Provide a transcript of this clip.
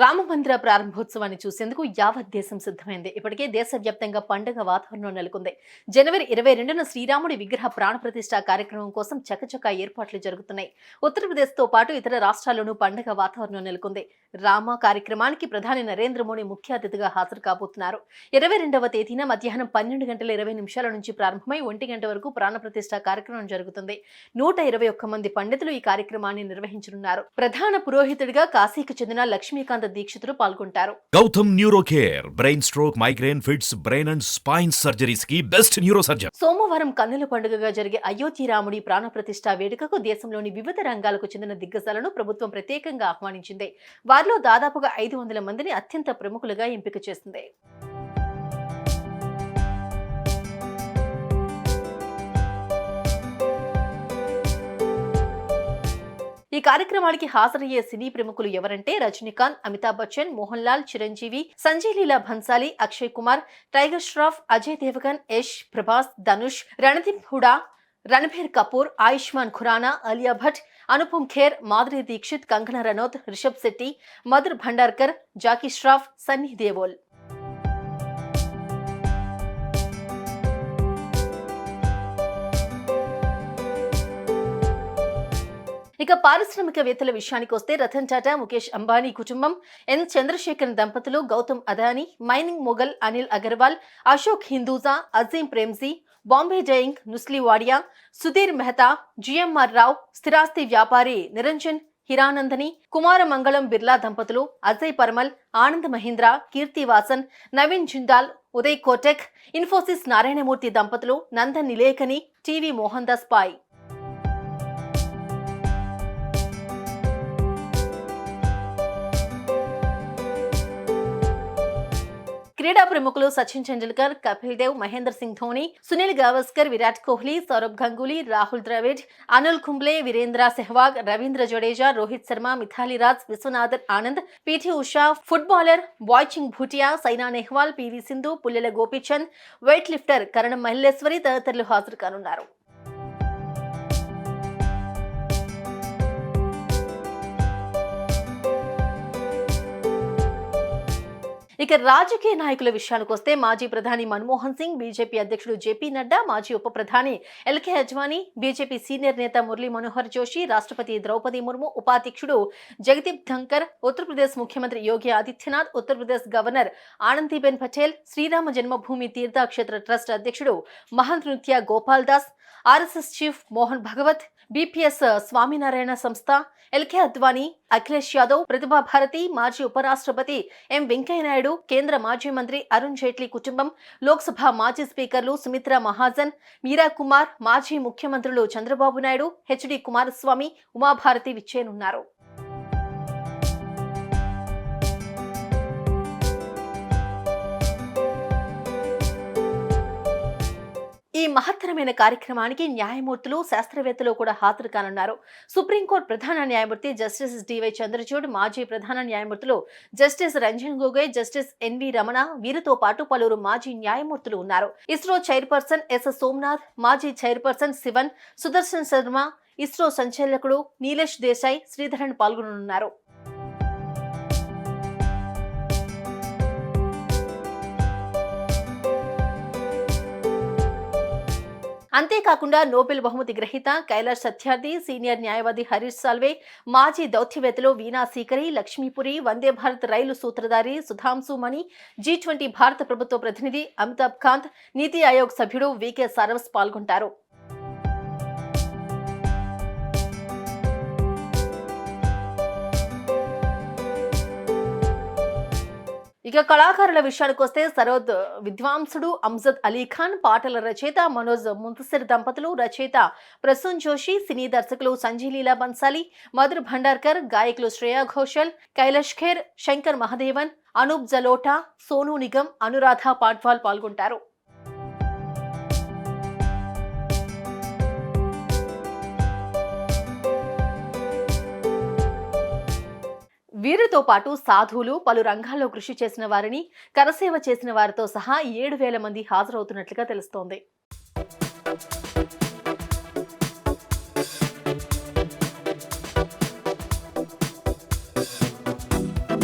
రామ మందిర ప్రారంభోత్సవాన్ని చూసేందుకు యావత్ దేశం సిద్ధమైంది. ఇప్పటికే దేశవ్యాప్తంగా పండుగ వాతావరణం నెలకొంది. జనవరి ఇరవై రెండున శ్రీరాముడి విగ్రహ ప్రాణప్రతిష్ఠ కార్యక్రమం కోసం చకచకా ఏర్పాట్లు జరుగుతున్నాయి. ఉత్తరప్రదేశ్తో పాటు ఇతర రాష్ట్రాల్లోనూ పండుగ వాతావరణం నెలకొంది. రామ కార్యక్రమానికి ప్రధాని నరేంద్ర మోడీ ముఖ్య అతిథిగా హాజరు కాబోతున్నారు. ఇరవై రెండవ తేదీన మధ్యాహ్నం పన్నెండు గంటల ఇరవై నిమిషాల నుంచి ప్రారంభమై ఒంటి గంట వరకు ప్రాణప్రతిష్ఠ కార్యక్రమం జరుగుతుంది. నూట ఇరవై ఒక్క మంది పండితులు ఈ కార్యక్రమాన్ని నిర్వహించనున్నారు. ప్రధాన పురోహితుడిగా కాశీకి చెందిన లక్ష్మీకాంత్ దీక్షితులు పాల్గొంటారు. Gautam neuro care brain stroke migraine fits brain and spine సర్జరీస్కి best neuro surgeon సోమవారం కన్నుల పండుగగా జరిగే అయోధ్య రాముడి ప్రాణప్రతిష్ఠ వేడుకకు దేశంలోని వివిధ రంగాలకు చెందిన దిగ్గజాలను ప్రభుత్వం ప్రత్యేకంగా ఆహ్వానించింది. వారిలో దాదాపుగా ఐదు వందల మందిని అత్యంత ప్రముఖులుగా ఎంపిక చేసింది. ఈ కార్యక్రమానికి హాజరయ్యే సినీ ప్రముఖులు ఎవరంటే రజనీకాంత్ అమితాబ్ బచ్చన్ మోహన్ లాల్ చిరంజీవి సంజయ్ లీలా భన్సాలి అక్షయ్ కుమార్ టైగర్ ష్రాఫ్ అజయ్ దేవగన్ యష్ ప్రభాస్ ధనుష్ రణదీప్ హుడా రణబీర్ కపూర్ ఆయుష్మాన్ ఖురానా అలియా భట్ అనుపమ్ ఖేర్ మాధురి దీక్షిత్ కంగనా రనౌత్ రిషబ్ శెట్టి మధుర్ భండార్కర్ జాకీ ష్రాఫ్ సన్నీ దేవోల్. ఇక పారిశ్రామికవేత్తల విషయానికి వస్తే రతన్ టాటా ముఖేష్ అంబానీ కుటుంబం ఎన్. చంద్రశేఖర్ దంపతులు Gautam Adani mining mogul Anil Agarwal Ashok Hinduja Azim Premji Bombay dyeing Nusli Wadia Sudhir Mehta GMR Rao స్థిరాస్తి వ్యాపారి నిరంజన్ హిరానందని కుమారమంగళం బిర్లా దంపతులు అజయ్ పర్మల్ ఆనంద్ మహీంద్ర కీర్తి వాసన్ నవీన్ జిందాల్ ఉదయ్ కోటెక్ ఇన్ఫోసిస్ నారాయణమూర్తి దంపతులు నందన్ నిలేకని టీవీ మోహన్ దాస్ పాయ్. క్రీడా ప్రముఖులు Sachin Tendulkar Kapil Dev Mahendra Singh Dhoni Sunil Gavaskar Virat Kohli Sourav Ganguly Rahul Dravid Anil Kumble Virender Sehwag Ravindra Jadeja Rohit Sharma Mithali Raj Viswanathan Anand P T Usha footballer Bhaichung Bhutia Saina Nehwal P V Sindhu Pullela Gopichand weight lifter Karnam Malleswari తదితరులు హాజరు కానున్నారు. ఇక రాజకీయ నాయకుల విషయానికి వస్తే మాజీ ప్రధాని మన్మోహన్ సింగ్ బీజేపీ అధ్యక్షుడు జేపీ నడ్డా మాజీ ఉప ప్రధాని ఎల్కే అజ్వానీ బీజేపీ సీనియర్ నేత మురళీ మనోహర్ జోషి రాష్ట్రపతి ద్రౌపది ముర్ము ఉపాధ్యక్షుడు జగదీప్ ధంకర్ ఉత్తరప్రదేశ్ ముఖ్యమంత్రి యోగి ఆదిత్యనాథ్ ఉత్తరప్రదేశ్ గవర్నర్ ఆనందీబెన్ పటేల్ శ్రీరామ జన్మభూమి తీర్థక్షేత్ర ట్రస్ట్ అధ్యక్షుడు Mahant Nritya Gopal Das RSS chief Mohan Bhagwat B P S Swaminarayan Sanstha L K Advani Akhilesh Yadav Pratibha Bharati మాజీ ఉపరాష్ట్రపతి ఎం వెంకయ్యనాయుడు కేంద్ర మాజీ మంత్రి అరుణ్ జైట్లీ కుటుంబం లోక్సభ మాజీ స్పీకర్లు సుమిత్రా మహాజన్ మీరా కుమార్ మాజీ ముఖ్యమంత్రులు చంద్రబాబు నాయుడు హెచ్డి కుమారస్వామి ఉమాభారతి విచ్చేనున్నారు. మహత్తరమైన కార్యక్రమానికి న్యాయమూర్తులు శాస్త్రవేత్తలు కూడా హాజరు కానున్నారు. సుప్రీంకోర్టు ప్రధాన న్యాయమూర్తి జస్టిస్ డివై చంద్రచూడ్ మాజీ ప్రధాన న్యాయమూర్తులు justice Ranjan Gogoi justice N V Ramana వీరితో పాటు పలువురు మాజీ న్యాయమూర్తులు ఉన్నారు. ఇస్రో చైర్పర్సన్ ఎస్ సోమనాథ్ మాజీ చైర్పర్సన్ శివన్ సుదర్శన్ శర్మ ఇస్రో సంచాలకుడు నీలేష్ దేశాయ్ శ్రీధరన్ పాల్గొననున్నారు. అంతేకాకుండా నోబెల్ బహుమతి గ్రహీత కైలాష్ సత్యార్థి సీనియర్ న్యాయవాది హరీష్ సాల్వే మాజీ దౌత్యవేత్తలు వీణా సీకరి లక్ష్మీపురి వందే భారత్ రైలు సూత్రధారి సుధాంశు మణి జీ ట్వంటీ భారత ప్రభుత్వ ప్రతినిధి అమితాబ్ కాంత్ నీతి ఆయోగ్ సభ్యుడు వికే సారవస్ పాల్గొంటారు. ఇక కళాకారుల విషయానికి వస్తే సరోద్ విద్వాంసుడు అంజద్ అలీ ఖాన్ పాటల రచయిత మనోజ్ ముంతసిర్ దంపతులు రచయిత ప్రసూన్ జోషి సినీ దర్శకులు సంజయ్ లీలా బన్సాలి మధుర్ భండార్కర్ గాయకులు శ్రేయా ఘోషల్ కైలాష్ ఖేర్ శంకర్ మహదేవన్ అనూప్ జలోటా సోను నిగమ్ అనురాధ పాట్వాల్ పాల్గొంటారు. వీరితో పాటు సాధువులు పలు రంగాల్లో కృషి చేసిన వారిని కరసేవ చేసిన వారితో సహా ఏడు వేల మంది హాజరవుతున్నట్లుగా తెలుస్తోంది.